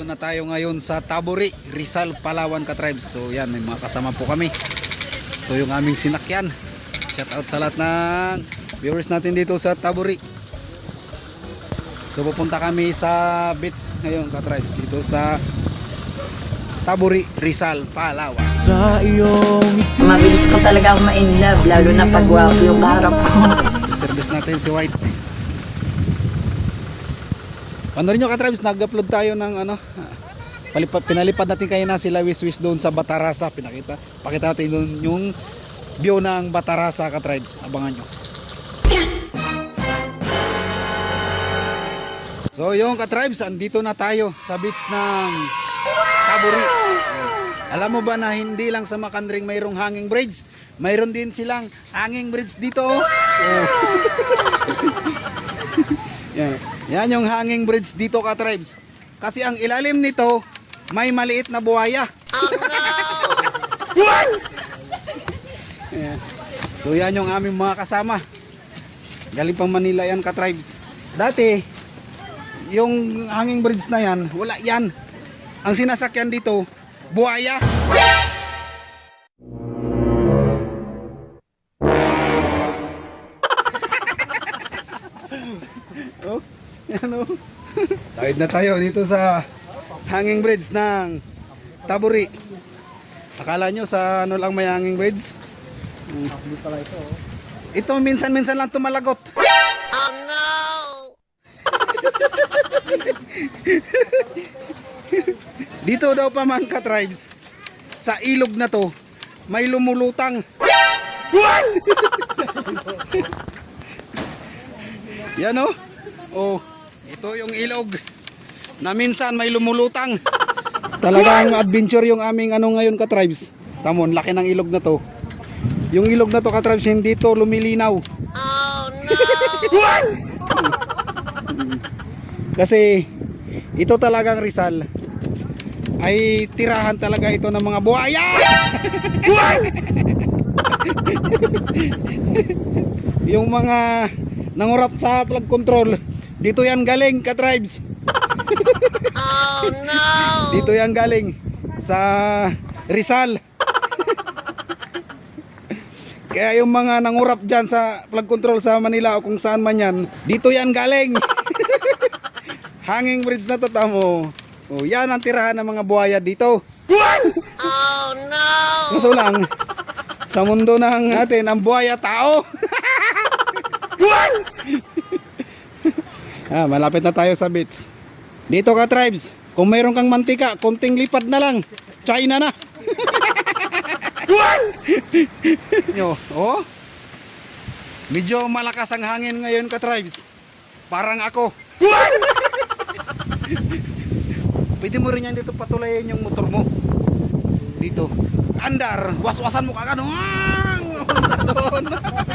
Dito na tayo ngayon sa Taburi, Rizal, Palawan ka tribes. So yan, may mga kasama po kami. Ito yung aming sinakyan. Shout out sa lahat ng viewers natin dito sa Taburi. So pupunta kami sa beach ngayon ka tribes dito sa Taburi, Rizal, Palawan. Sa iyong Mabilis ko talaga ako ma-inlove, lalo na pag wapo yung kaharap ko. service natin si White. Ano rin nyo ka-tribes, nag-upload tayo ng ano, palipad, pinalipad natin kayo na sila Wiswis doon sa Batarasa, pinakita. Pakita natin doon yung view ng Batarasa ka-tribes, abangan nyo. So yung ka-tribes, andito na tayo sa beach ng Taburi. Alam mo ba na hindi lang sa Makandring mayroong hanging bridge? Mayroon din silang hanging bridge dito. Oh. Oh. Yan. Yan yung hanging bridge dito ka tribes. Kasi ang ilalim nito may maliit na buhaya. Yan. So yan yung aming mga kasama. Galing pang Manila yan ka tribes. Dati yung hanging bridge na yan, wala yan. Ang sinasakyan dito, buhaya. Oh, yan oh. Tawid na tayo dito sa hanging bridge ng Taburi. Akala nyo sa ano lang may hanging bridge? Hmm. Ito minsan-minsan lang tumalagot. Oh no! dito daw pa man ka tribes. Sa ilog na to, may lumulutang. Yan oh. Oh, ito yung ilog na minsan may lumulutang. Talagang adventure yung aming ano ngayon ka tribes. Tamon, laki ng ilog na to. Yung ilog na to ka tribes hindi to lumilinaw. Oh no. Kasi ito talagang Rizal ay tirahan talaga ito ng mga buhaya. yung mga nangurap sa plug control dito yan galing ka tribes oh no. Dito yan galing sa Rizal. Kaya yung mga nangurap dyan sa plug control sa Manila o kung saan man yan dito yan galing. Hanging bridge na to tamo. Oh, yan ang tirahan ng mga buhaya dito. Oh no. Kaso lang sa mundo ng atin ang buhaya tao Ah, malapit na tayo sa beach. Dito ka tribes, kung mayroon kang mantika, konting lipad na lang. China na. Yo, oh. Medyo malakas ang hangin ngayon ka tribes. Parang ako. Pwede mo rin yan dito patulayin yung motor mo. Dito. Andar, waswasan mo kagad. Doon.